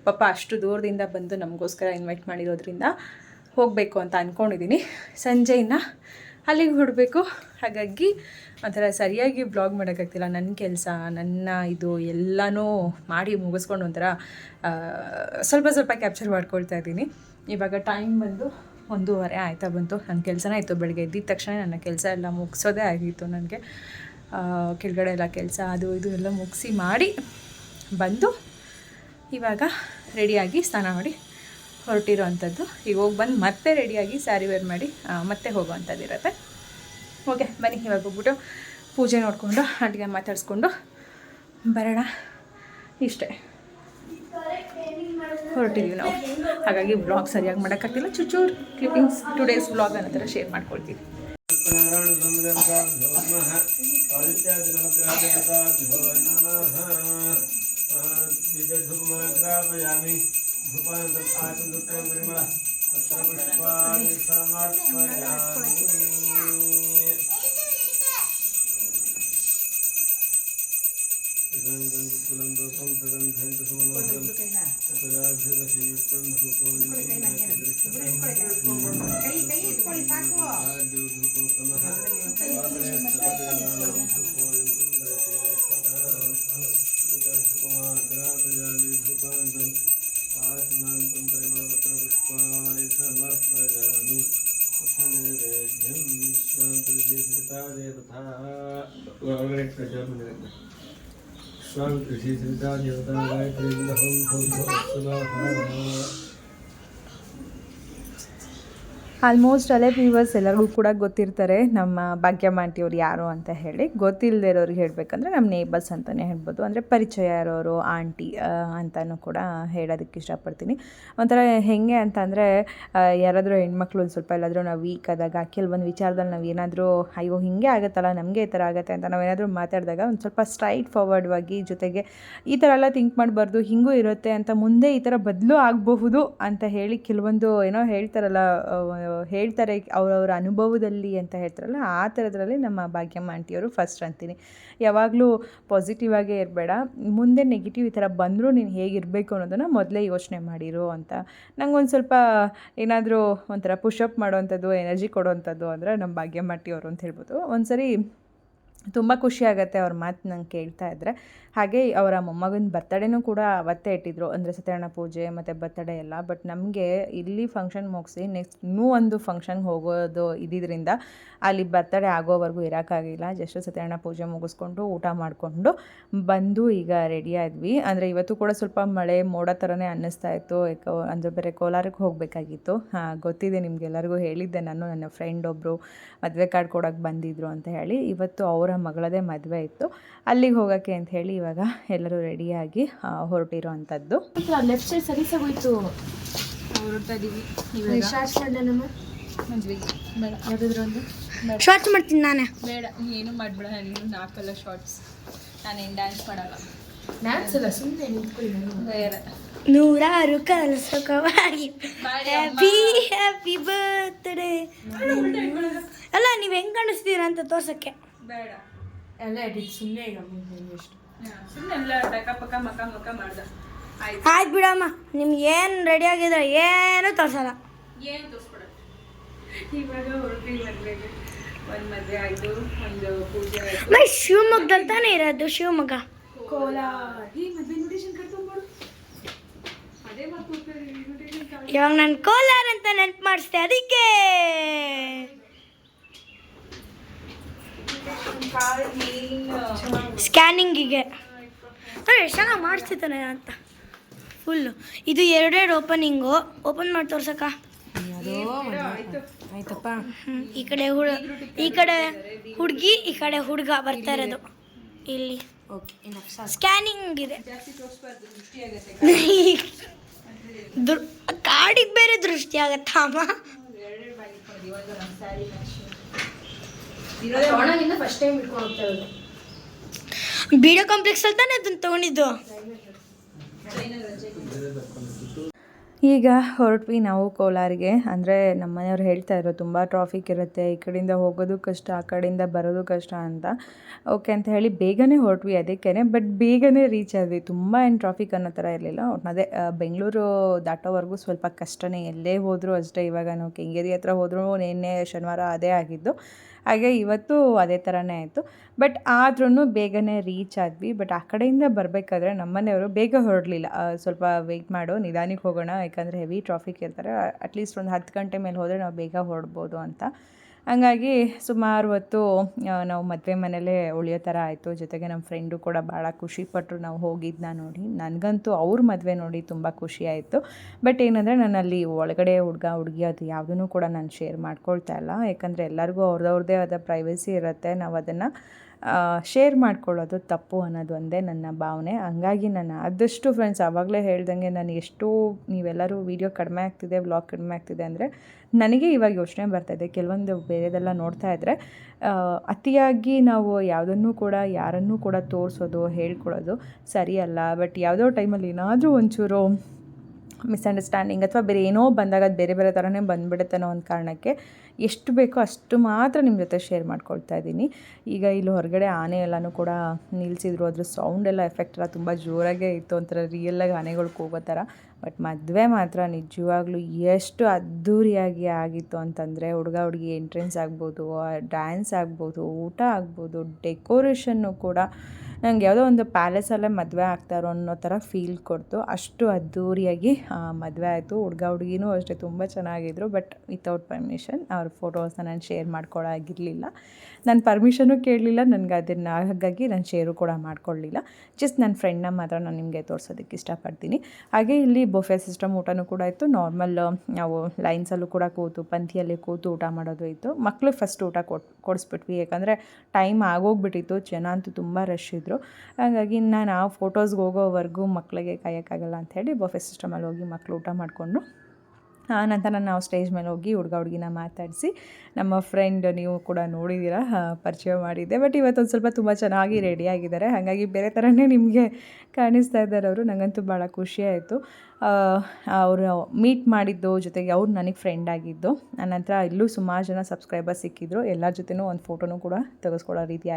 ಪಾಪ ಅಷ್ಟು ದೂರದಿಂದ ಬಂದು ನಮಗೋಸ್ಕರ ಇನ್ವೈಟ್ ಮಾಡಿರೋದ್ರಿಂದ ಹೋಗಬೇಕು ಅಂತ ಅಂದ್ಕೊಂಡಿದ್ದೀನಿ ಸಂಜೆಯಿಂದ ಅಲ್ಲಿಗೆ ಹೊರಡಬೇಕು. ಹಾಗಾಗಿ ಒಂಥರ ಸರಿಯಾಗಿ ಬ್ಲಾಗ್ ಮಾಡೋಕ್ಕಾಗ್ತಿಲ್ಲ. ನನ್ನ ಕೆಲಸ, ನನ್ನ ಇದು ಎಲ್ಲನೂ ಮಾಡಿ ಮುಗಿಸ್ಕೊಂಡು ಒಂಥರ ಸ್ವಲ್ಪ ಸ್ವಲ್ಪ ಕ್ಯಾಪ್ಚರ್ ಮಾಡ್ಕೊಳ್ತಾ ಇದ್ದೀನಿ. ಇವಾಗ ಟೈಮ್ ಬಂದು ಒಂದೂವರೆ ಆಯ್ತಾ ಬಂತು. ನನ್ನ ಕೆಲಸನೇ ಆಯಿತು ಬೆಳಗ್ಗೆ ಎದ್ದಿದ ತಕ್ಷಣ ನನ್ನ ಕೆಲಸ ಎಲ್ಲ ಮುಗಿಸೋದೇ ಆಗಿತ್ತು ನನಗೆ. ಕೆಳಗಡೆ ಎಲ್ಲ ಕೆಲಸ ಅದು ಇದು ಎಲ್ಲ ಮುಗಿಸಿ ಮಾಡಿ ಬಂದು ಇವಾಗ ರೆಡಿಯಾಗಿ ಸ್ನಾನ ಮಾಡಿ ಹೊರಟಿರೋ ಅಂಥದ್ದು ಈಗ ಹೋಗಿ ಬಂದು ಮತ್ತೆ ರೆಡಿಯಾಗಿ ಸ್ಯಾರಿ ವೇರ್ ಮಾಡಿ ಮತ್ತೆ ಹೋಗೋ ಇರುತ್ತೆ. ಓಕೆ ಬನ್ನಿ ಇವಾಗ ಹೋಗ್ಬಿಟ್ಟು ಪೂಜೆ ನೋಡಿಕೊಂಡು ಅಡುಗೆ ಮಾತಾಡಿಸ್ಕೊಂಡು ಬರೋಣ. ಇಷ್ಟೇ. ಹೊರಟಿದ್ದೀವಿ ನಾವು. ಹಾಗಾಗಿ ಬ್ಲಾಗ್ ಸರಿಯಾಗಿ ಮಾಡೋಕ್ಕಾಗ್ತಿಲ್ಲ. ಚುಚ್ಚೂರು ಕ್ಲಿಪ್ಪಿಂಗ್ಸ್ ಟು ಡೇಸ್ ಬ್ಲಾಗ್ ಅನ್ನೋ ಥರ ಶೇರ್ ಮಾಡ್ಕೊಳ್ತೀವಿ. ಧೂಪಮಾಗ್ರಾಪಯಾಮಿ ಧೂಪಾನಂತರ ಪರಿಮಳ ಅತ್ರ ಪುಷ್ಪಾಣಿ ಸಮರ್ಪಯಾಮಿ आत्मान्तं प्रेमपत्रपुष्पाणि समर्पयामि पथमेवेद्यं स्वान्तुषेतथा श्रीसुता देवता गायत्री हं हं हं ಆಲ್ಮೋಸ್ಟ್ ಅಲ್ಲೇ ವ್ಯೂವರ್ಸ್ ಎಲ್ಲರಿಗೂ ಕೂಡ ಗೊತ್ತಿರ್ತಾರೆ ನಮ್ಮ ಭಾಗ್ಯಮ್ಮ ಯಾರು ಅಂತ ಹೇಳಿ. ಗೊತ್ತಿಲ್ಲದೆ ಇರೋರಿಗೆ ಹೇಳಬೇಕಂದ್ರೆ ನಮ್ಮ ನೇಬರ್ಸ್ ಅಂತಲೇ ಹೇಳ್ಬೋದು. ಅಂದರೆ ಪರಿಚಯ ಇರೋರು ಆಂಟಿ ಅಂತಲೂ ಕೂಡ ಹೇಳೋದಕ್ಕೆ ಇಷ್ಟಪಡ್ತೀನಿ. ಒಂಥರ ಹೇಗೆ ಅಂತಂದರೆ ಯಾರಾದರೂ ಹೆಣ್ಮಕ್ಳು ಒಂದು ಸ್ವಲ್ಪ ಎಲ್ಲಾದರೂ ನಾವು ವೀಕ್ ಆದಾಗ, ಕೆಲವೊಂದು ವಿಚಾರದಲ್ಲಿ ನಾವು ಏನಾದರೂ, ಅಯ್ಯೋ, ಹಿಂಗೆ ಆಗುತ್ತಲ್ಲ, ನಮಗೆ ಈ ಥರ ಆಗುತ್ತೆ ಅಂತ ನಾವೇನಾದರೂ ಮಾತಾಡಿದಾಗ ಒಂದು ಸ್ವಲ್ಪ ಸ್ಟ್ರೈಟ್ ಫಾರ್ವರ್ಡ್ವಾಗಿ ಜೊತೆಗೆ, ಈ ಥರ ಎಲ್ಲ ಥಿಂಕ್ ಮಾಡಬಾರ್ದು, ಹಿಂಗೂ ಇರುತ್ತೆ ಅಂತ ಮುಂದೆ ಈ ಥರ ಬದಲು ಆಗಬಹುದು ಅಂತ ಹೇಳಿ, ಕೆಲವೊಂದು ಏನೋ ಹೇಳ್ತಾರಲ್ಲ ಹೇಳ್ತಾರೆ ಅವರವರ ಅನುಭವದಲ್ಲಿ ಅಂತ ಹೇಳ್ತಾರಲ್ಲ, ಆ ಥರದ್ರಲ್ಲಿ ನಮ್ಮ ಭಾಗ್ಯಮ್ಮ ಆಂಟಿಯವರು ಫಸ್ಟ್ ಅಂತೀನಿ. ಯಾವಾಗಲೂ ಪಾಸಿಟಿವ್ ಆಗೇ ಇರಬೇಡ, ಮುಂದೆ ನೆಗೆಟಿವ್ ಈ ಥರ ಬಂದರೂ ನೀನು ಹೇಗಿರಬೇಕು ಅನ್ನೋದನ್ನು ಮೊದಲೇ ಯೋಚನೆ ಮಾಡಿರು ಅಂತ. ನಂಗೆ ಒಂದು ಸ್ವಲ್ಪ ಏನಾದರೂ ಒಂಥರ ಪುಷಪ್ ಮಾಡೋವಂಥದ್ದು ಎನರ್ಜಿ ಕೊಡೋವಂಥದ್ದು ಅಂದರೆ ನಮ್ಮ ಭಾಗ್ಯಮ್ಮ ಆಂಟಿಯವರು ಅಂತ ಹೇಳ್ಬೋದು. ಒಂದು ಸರಿ ತುಂಬ ಖುಷಿಯಾಗತ್ತೆ ಅವ್ರ ಮಾತು ನಂಗೆ ಕೇಳ್ತಾ ಇದ್ದರೆ ಹಾಗೆ ಅವರ ಮೊಮ್ಮಗನ ಬರ್ತಡೇನೂ ಕೂಡ ಅವತ್ತೇ ಇಟ್ಟಿದ್ರು. ಅಂದರೆ ಸತ್ಯನಾರಾಯಣ ಪೂಜೆ ಮತ್ತು ಬರ್ತಡೇ ಎಲ್ಲ. ಬಟ್ ನಮಗೆ ಇಲ್ಲಿ ಫಂಕ್ಷನ್ ಮುಗಿಸಿ ನೆಕ್ಸ್ಟ್ ಇನ್ನೂ ಒಂದು ಫಂಕ್ಷನ್ಗೆ ಹೋಗೋದು ಇದ್ದಿದ್ದರಿಂದ ಅಲ್ಲಿ ಬರ್ತಡೇ ಆಗೋವರೆಗೂ ಇರೋಕ್ಕಾಗಿಲ್ಲ. ಜಸ್ಟ್ ಸತ್ಯನಾರಾಯಣ ಪೂಜೆ ಮುಗಿಸ್ಕೊಂಡು ಊಟ ಮಾಡಿಕೊಂಡು ಬಂದು ಈಗ ರೆಡಿ ಆದ್ವಿ. ಅಂದರೆ ಇವತ್ತು ಕೂಡ ಸ್ವಲ್ಪ ಮಳೆ ಮೋಡ ಥರನೇ ಅನ್ನಿಸ್ತಾ ಇತ್ತು. ಅಂದರೆ ಬೇರೆ ಕೋಲಾರಕ್ಕೆ ಹೋಗಬೇಕಾಗಿತ್ತು. ಗೊತ್ತಿದೆ ನಿಮಗೆಲ್ಲರಿಗೂ ಹೇಳಿದ್ದೆ ನಾನು. ನನ್ನ ಫ್ರೆಂಡ್ ಒಬ್ಬರು ಮದುವೆ ಕಾರ್ಡ್ ಕೊಡೋಕ್ಕೆ ಬಂದಿದ್ರು ಅಂತ ಹೇಳಿ. ಇವತ್ತು ಅವರ ಮಗಳದೇ ಮದುವೆ ಇತ್ತು. ಅಲ್ಲಿಗೆ ಹೋಗೋಕ್ಕೆ ಅಂತ ಹೇಳಿ ಇವಾಗ ಎಲ್ಲರೂ ರೆಡಿಯಾಗಿ ಹೊರಟಿರೋ ಅಂಥದ್ದು ಲೆಫ್ಟ್ ಸೈಡ್ ಸರಿ ಸಗೋಯ್ತು ಶಾರ್ಟ್ಸ್ ಮಾಡ್ತೀನಿ ನಾನೇ. ಬೇಡ ಏನು ಮಾಡಬೇಡ ನೀನು ನಾಲ್ಕಲ್ಲ ಶಾರ್ಟ್ಸ್ ನಾನೇನು ಡ್ಯಾನ್ಸ್ ಮಾಡಲ್ಲ. ಡ್ಯಾನ್ಸ್ ಅಲ್ಲ ಸುಮ್ಮನೆ ನಿಂತ್ಕೊಳ್ಳಿ ನೂರಾರು ಕಲಸಕವಾಗಿ. ಹ್ಯಾಪಿ ಹ್ಯಾಪಿ ಬರ್ತ್ಡೇ ಅಲ್ಲ ನೀವು ಹೆಂಗ್ ಕಾಣಿಸ್ತೀರಾ ಅಂತ ತೋರ್ಸಕ್ಕೆ. ಬೇಡ. ಎಲ್ಲ ಎಡಿಟ್ ಸುಮ್ಮನೆ ಈಗ ಎಷ್ಟು. ಸುಮ್ಮನೆ ಎಲ್ಲ ಟಕ ಪಕ್ಕ ಮಕ ಮಕ ಮಾಡ್ದ. ಆಯ್ತು. ಆಯ್ತು ಬಿಡಮ್ಮ ನಿಮ್ಗೆ ಏನು ರೆಡಿ ಆಗಿದ್ರೆ ಏನು ತೋರ್ಸಲ್ಲ. ಏನು ತೋರಿಸ್ಬಿಡ ಇವಾಗ ಮದುವೆಗೆ ಒಂದು ಮದುವೆ ಆಯಿತು ಒಂದು ಪೂಜೆ ಆಯಿತು. ಮೈ ಶಿವಮೊಗ್ಗದಲ್ಲಿ ತಾನೇ ಇರೋದು ಶಿವಮೊಗ್ಗ. ಕೋಲಾರ ಈ ಮದುವೆ ಇನ್ವಿಟೇಷನ್ ಕರ್ಕೊಂಡ್ಬಿಡು ಅದೇ ಮತ್ತೆ ಇನ್ವಿಟೇಷನ್ ಇವಾಗ ನಾನು ಕೋಲಾರ ಅಂತ ನೆನ್ಪು ಮಾಡಿಸ್ದೆ ಅದಕ್ಕೆ ಕಾರ್ಡ್ ಮೇನ್ ಸ್ಕ್ಯಾನಿಂಗಿಗೆ. ಎಷ್ಟು ಚೆನ್ನಾಗಿ ಮಾಡಿಸ್ತಿದ್ದಾನೆ ಅಂತ. ಫುಲ್ಲು ಇದು ಎರಡೆರಡು ಓಪನಿಂಗು ಓಪನ್ ಮಾಡಿ ತೋರ್ಸಕ್ಕ. ಆಯ್ತಪ್ಪ. ಹ್ಮ್, ಈ ಕಡೆ ಹುಡ ಈ ಕಡೆ ಹುಡುಗಿ ಈ ಕಡೆ ಹುಡುಗ ಬರ್ತಾ ಇರೋದು. ಇಲ್ಲಿ. ಓಕೆ ಇನ್ನು ಸ್ಕ್ಯಾನಿಂಗ್ ಇದೆ ಕಾಡಿಗೆ ಬೇರೆ ದೃಷ್ಟಿ ಆಗತ್ತಾ ಫಸ್ಟ್ ಟೈಮ್ ಇಟ್ಕೊಂಡು ಹೋಗ್ತಾ ಇರೋದು. ಬಿಡಿಯೋ ಕಾಂಪ್ಲೆಕ್ಸ್ ಅಲ್ಲಿ ತಾನೇ ಅದನ್ನ ತಗೊಂಡಿದ್ದು? ಈಗ ಹೊರಟ್ವಿ ನಾವು ಕೋಲಾರಿಗೆ. ಅಂದರೆ ನಮ್ಮ ಮನೆಯವ್ರು ಹೇಳ್ತಾ ಇದ್ರು ತುಂಬ ಟ್ರಾಫಿಕ್ ಇರುತ್ತೆ ಈ ಕಡೆಯಿಂದ ಹೋಗೋದು ಕಷ್ಟ ಆ ಕಡೆಯಿಂದ ಬರೋದು ಕಷ್ಟ ಅಂತ. ಓಕೆ ಅಂತ ಹೇಳಿ ಬೇಗನೆ ಹೊರಟ್ವಿ ಅದಕ್ಕೇ ಬಟ್ ಬೇಗನೆ ರೀಚ್ ಆದ್ವಿ. ತುಂಬ ಏನು ಟ್ರಾಫಿಕ್ ಅನ್ನೋ ಥರ ಇರಲಿಲ್ಲ. ಒಟ್ಟು ಅದೇ ಬೆಂಗಳೂರು ದಾಟೋವರೆಗೂ ಸ್ವಲ್ಪ ಕಷ್ಟನೇ. ಎಲ್ಲೇ ಹೋದರೂ ಅಷ್ಟೇ ಇವಾಗ ನಾವು ಕೆಂಗೇರಿ ಹತ್ರ ಹೋದರೂ ನಿನ್ನೆ ಶನಿವಾರ ಅದೇ ಆಗಿದ್ದು. ಹಾಗೆ ಇವತ್ತು ಅದೇ ಥರನೇ ಆಯಿತು. ಬಟ್ ಆದ್ರೂ ಬೇಗನೆ ರೀಚ್ ಆದ್ವಿ. ಬಟ್ ಆ ಕಡೆಯಿಂದ ಬರಬೇಕಾದ್ರೆ ನಮ್ಮನೆಯವರು ಬೇಗ ಹೊರಡಲಿಲ್ಲ. ಸ್ವಲ್ಪ ವೆಯ್ಟ್ ಮಾಡು, ನಿಧಾನಕ್ಕೆ ಹೋಗೋಣ. ಯಾಕಂದರೆ ಹೆವಿ ಟ್ರಾಫಿಕ್ ಇರ್ತಾರೆ. ಅಟ್ಲೀಸ್ಟ್ ಒಂದು ಹತ್ತು ಗಂಟೆ ಮೇಲೆ ಹೋದರೆ ನಾವು ಬೇಗ ಹೊರಡ್ಬೋದು ಅಂತ. ಹಂಗಾಗಿ ಸುಮಾರು ಹೊತ್ತು ನಾವು ಮದುವೆ ಮನೇಲೇ ಉಳಿಯೋ ಥರ ಆಯಿತು. ಜೊತೆಗೆ ನಮ್ಮ ಫ್ರೆಂಡು ಕೂಡ ಭಾಳ ಖುಷಿಪಟ್ಟರು ನಾವು ಹೋಗಿದ್ದನ್ನ ನೋಡಿ. ನನಗಂತೂ ಅವ್ರ ಮದುವೆ ನೋಡಿ ತುಂಬ ಖುಷಿ ಆಯಿತು ಬಟ್ ಏನಂದರೆ ನಾನು ಅಲ್ಲಿ ಒಳಗಡೆ ಹುಡುಗ, ಹುಡುಗಿ ಅದು ಯಾವುದನ್ನು ಕೂಡ ನಾನು ಶೇರ್ ಮಾಡ್ಕೊಳ್ತಾ ಇಲ್ಲ. ಯಾಕಂದರೆ ಎಲ್ಲರಿಗೂ ಅವ್ರದ್ದವ್ರದ್ದೇ ಆದ ಪ್ರೈವಸಿ ಇರುತ್ತೆ. ನಾವು ಅದನ್ನು ಶೇರ್ ಮಾಡ್ಕೊಳ್ಳೋದು ತಪ್ಪು ಅನ್ನೋದು ಒಂದೇ ನನ್ನ ಭಾವನೆ. ಹಂಗಾಗಿ ನಾನು ಆದಷ್ಟು ಫ್ರೆಂಡ್ಸ್ ಆವಾಗಲೇ ಹೇಳ್ದಂಗೆ ನಾನು ಎಷ್ಟು ನೀವೆಲ್ಲರೂ ವೀಡಿಯೋ ಕಡಿಮೆ ಆಗ್ತಿದೆ ವ್ಲಾಗ್ ಕಡಿಮೆ ಆಗ್ತಿದೆ ಅಂದರೆ ನನಗೆ ಇವಾಗ ಯೋಚನೆ ಬರ್ತಾಯಿದೆ ಕೆಲವೊಂದು ಬೇರೆದೆಲ್ಲ ನೋಡ್ತಾ ಇದ್ದರೆ ಅತಿಯಾಗಿ ನಾವು ಯಾವುದನ್ನು ಕೂಡ, ಯಾರನ್ನೂ ಕೂಡ ತೋರಿಸೋದು, ಹೇಳ್ಕೊಳ್ಳೋದು ಸರಿಯಲ್ಲ. ಬಟ್ ಯಾವುದೋ ಟೈಮಲ್ಲಿ ಏನಾದರೂ ಒಂಚೂರು ಮಿಸ್ಅಂಡರ್ಸ್ಟ್ಯಾಂಡಿಂಗ್ ಅಥವಾ ಬೇರೆ ಏನೋ ಬಂದಾಗ ಅದು ಬೇರೆ ಬೇರೆ ಥರನೇ ಬಂದ್ಬಿಡುತ್ತೆ ಅನ್ನೋ ಒಂದು ಕಾರಣಕ್ಕೆ ಎಷ್ಟು ಬೇಕೋ ಅಷ್ಟು ಮಾತ್ರ ನಿಮ್ಮ ಜೊತೆ ಶೇರ್ ಮಾಡ್ಕೊಳ್ತಾ ಇದ್ದೀನಿ. ಈಗ ಇಲ್ಲಿ ಹೊರಗಡೆ ಆನೆ ಎಲ್ಲನೂ ಕೂಡ ನಿಲ್ಲಿಸಿದ್ರು ಅದ್ರ ಸೌಂಡ್ ಎಲ್ಲ ಎಫೆಕ್ಟ್ ಎಲ್ಲ ತುಂಬ ಜೋರಾಗೇ ಇತ್ತು. ಒಂಥರ ರಿಯಲ್ಲಾಗಿ ಆನೆಗಳು ಹೋಗೋ ಥರ. ಬಟ್ ಮದುವೆ ಮಾತ್ರ ನಿಜವಾಗ್ಲೂ ಎಷ್ಟು ಅದ್ಧೂರಿಯಾಗಿ ಆಗಿತ್ತು ಅಂತಂದರೆ ಹುಡುಗ ಹುಡುಗಿ ಎಂಟ್ರೆನ್ಸ್ ಆಗ್ಬೋದು ಡ್ಯಾನ್ಸ್ ಆಗ್ಬೋದು, ಊಟ ಆಗ್ಬೋದು ಡೆಕೋರೇಷನ್ನು ಕೂಡ ನಂಗೆ ಯಾವುದೋ ಒಂದು ಪ್ಯಾಲೇಸಲ್ಲೇ ಮದುವೆ ಆಗ್ತಾರೋ ಅನ್ನೋ ಥರ ಫೀಲ್ ಕೊಡ್ತು. ಅಷ್ಟು ಅದ್ಧೂರಿಯಾಗಿ ಮದುವೆ ಆಯಿತು. ಹುಡುಗ ಹುಡುಗಿನೂ ಅಷ್ಟೇ, ತುಂಬ ಚೆನ್ನಾಗಿದ್ರು. ಬಟ್ ವಿತೌಟ್ ಪರ್ಮಿಷನ್ ಅವ್ರ ಫೋಟೋಸ್ನ ನಾನು ಶೇರ್ ಮಾಡ್ಕೊಳಾಗಿರಲಿಲ್ಲ. ನಾನು ಪರ್ಮಿಷನು ಕೇಳಲಿಲ್ಲ, ನನಗೆ ಅದನ್ನು ಹಾಗಾಗಿ ನಾನು ಶೇರು ಕೂಡ ಮಾಡ್ಕೊಳ್ಳಿಲ್ಲ. ಜಸ್ಟ್ ನನ್ನ ಫ್ರೆಂಡ್ನ ಮಾತ್ರ ನಾನು ನಿಮಗೆ ತೋರಿಸೋದಕ್ಕೆ ಇಷ್ಟಪಡ್ತೀನಿ. ಹಾಗೆ ಇಲ್ಲಿ ಬೊಫೆ ಸಿಸ್ಟಮ್ ಊಟನೂ ಕೂಡ ಇತ್ತು. ನಾರ್ಮಲ್ ನಾವು ಲೈನ್ಸಲ್ಲೂ ಕೂಡ ಕೂತು, ಪಂಥಿಯಲ್ಲಿ ಕೂತು ಊಟ ಮಾಡೋದು ಇತ್ತು. ಮಕ್ಳಿಗೆ ಫಸ್ಟ್ ಊಟ ಕೊಟ್ಟು ಕೊಡಿಸ್ಬಿಟ್ವಿ. ಯಾಕಂದರೆ ಟೈಮ್ ಆಗೋಗ್ಬಿಟ್ಟಿತ್ತು. ಜನ ಅಂತೂ ತುಂಬ ರಶ್ ಇದ್ದರು ಹಾಗಾಗಿ ನಾನು ಆ ಫೋಟೋಸ್ಗೆ ಹೋಗೋವರೆಗೂ ಮಕ್ಕಳಿಗೆ ಕಾಯೋಕ್ಕಾಗಲ್ಲ ಅಂಥೇಳಿ ಬೊಫೆ ಸಿಸ್ಟಮಲ್ಲಿ ಹೋಗಿ ಮಕ್ಕಳು ಊಟ ಮಾಡಿಕೊಂಡು ನಂತರ ನಾವು ಸ್ಟೇಜ್ ಮೇಲೆ ಹೋಗಿ ಹುಡುಗ ಹುಡುಗಿನ ಮಾತಾಡಿಸಿ, ನಮ್ಮ ಫ್ರೆಂಡ್ ನೀವು ಕೂಡ ನೋಡಿದ್ದೀರಾ ಪರಿಚಯ ಮಾಡಿದ್ದೆ. ಬಟ್ ಇವತ್ತೊಂದು ಸ್ವಲ್ಪ ತುಂಬ ಚೆನ್ನಾಗಿ ರೆಡಿ ಆಗಿದ್ದಾರೆ. ಹಾಗಾಗಿ ಬೇರೆ ಥರನೇ ನಿಮಗೆ ಕಾಣಿಸ್ತಾ ಇದ್ದಾರೆ ಅವರು. ನನಗಂತೂ ಭಾಳ ಖುಷಿಯಾಯಿತು ಅವರು ಮೀಟ್ ಮಾಡಿದ್ದು ಜೊತೆಗೆ ಅವ್ರು ನನಗೆ ಫ್ರೆಂಡ್ ಆಗಿದ್ದು. ಆನಂತರ ಹತ್ರ ಇಲ್ಲೂ ಸುಮಾರು ಜನ ಸಬ್ಸ್ಕ್ರೈಬರ್ ಸಿಕ್ಕಿದ್ರು. ಎಲ್ಲರ ಜೊತೆನೂ ಒಂದು ಫೋಟೋನೂ ಕೂಡ ತೆಗೆಸ್ಕೊಳ್ಳೋ ರೀತಿ